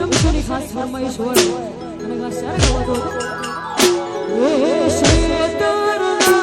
ચમચોની ખાસ ફરમાઈ છોડ અને ખાસ સારા ગવાતો હતો એ શ્રી તરના